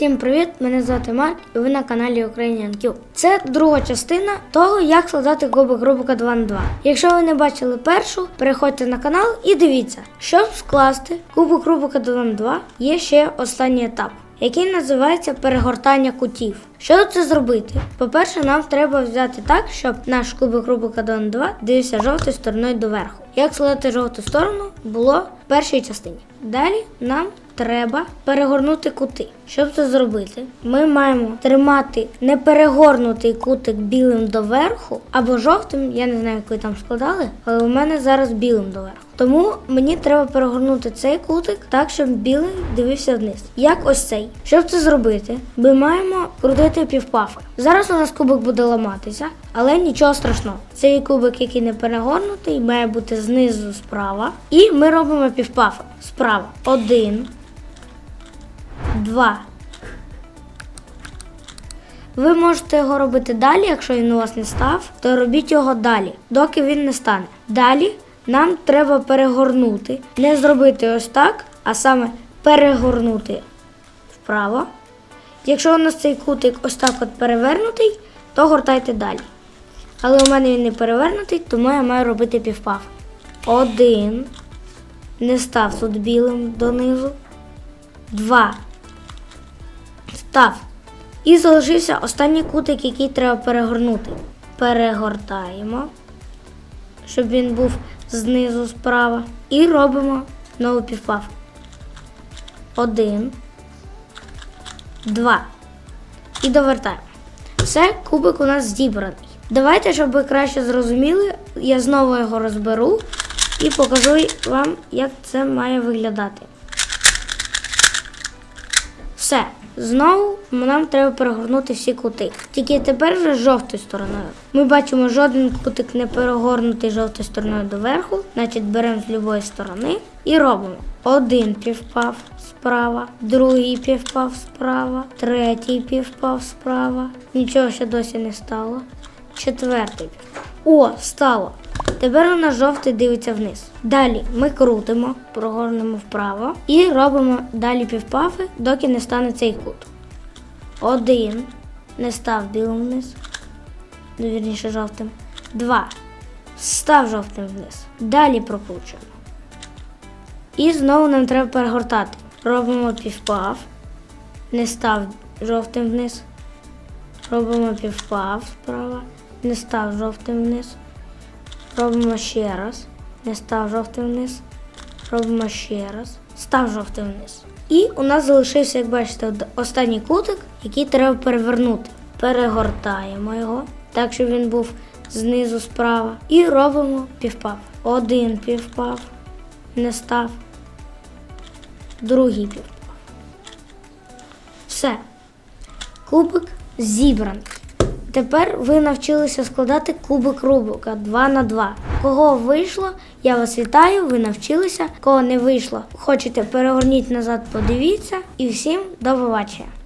Всім привіт! Мене звати Марк, і ви на каналі Ukrainian Cube. Це друга частина того, як складати кубик Рубика 2 на 2. Якщо ви не бачили першу, переходьте на канал і дивіться, щоб скласти кубик Рубика 2 на 2, є ще останній етап. Який називається перегортання кутів. Щоб це зробити? По-перше, нам треба взяти так, щоб наш кубик Рубика 2 на 2 дивився жовтою стороною доверху. Як складати жовту сторону було в першій частині. Далі нам треба перегорнути кути. Щоб це зробити, ми маємо тримати неперегорнутий кутик білим доверху або жовтим, я не знаю, як ви там складали, але у мене зараз білим доверху. Тому мені треба перегорнути цей кутик так, щоб білий дивився вниз. Як ось цей. Щоб це зробити, ми маємо крутити півпафи. Зараз у нас кубик буде ламатися, але нічого страшного. Цей кубик, який не перегорнутий, має бути знизу справа. І ми робимо півпафи. Справа. Один. Два. Ви можете його робити далі, якщо він у вас не став, то робіть його далі, доки він не стане. Далі нам треба перегорнути, не зробити ось так, а саме перегорнути вправо. Якщо у нас цей кутик ось так от перевернутий, то гортайте далі. Але у мене він не перевернутий, тому я маю робити півпав. Один. Не став тут білим донизу. Два. Став. І залишився останній кутик, який треба перегорнути. Перегортаємо, щоб він був знизу справа. І робимо знову півпав. Один. Два. І довертаємо. Все, кубик у нас зібраний. Давайте, щоб ви краще зрозуміли, я знову його розберу і покажу вам, як це має виглядати. Все. Знову нам треба перегорнути всі кути. Тільки тепер вже жовтою стороною. Ми бачимо, жоден кутик не перегорнутий жовтою стороною доверху. Значить, беремо з будь-якої сторони і робимо. Один півпав справа, другий півпав справа, третій півпав справа. Нічого ще досі не стало. Четвертий. О, стало. Тепер нас жовтий дивиться вниз. Далі ми крутимо, прогорнемо вправо і робимо далі півпафи, доки не стане цей кут. Один. Не став білим вниз. Ну, вірніше жовтим. Два. Став жовтим вниз. Далі прокручуємо. І знову нам треба перегортати. Робимо півпав. Не став жовтим вниз. Робимо півпав справа. Не став жовтим вниз. Робимо ще раз. Не став жовтим вниз. Робимо ще раз. Став жовтим вниз. І у нас залишився, як бачите, останній кутик, який треба перевернути. Перегортаємо його, так, щоб він був знизу справа. І робимо півпав. Один півпав. Не став. Другий півпав. Все. Кубик зібраний. Тепер ви навчилися складати кубик Рубика 2 на 2. Кого вийшло, я вас вітаю, ви навчилися. Кого не вийшло, хочете перегорніть назад, подивіться. І всім до побачення.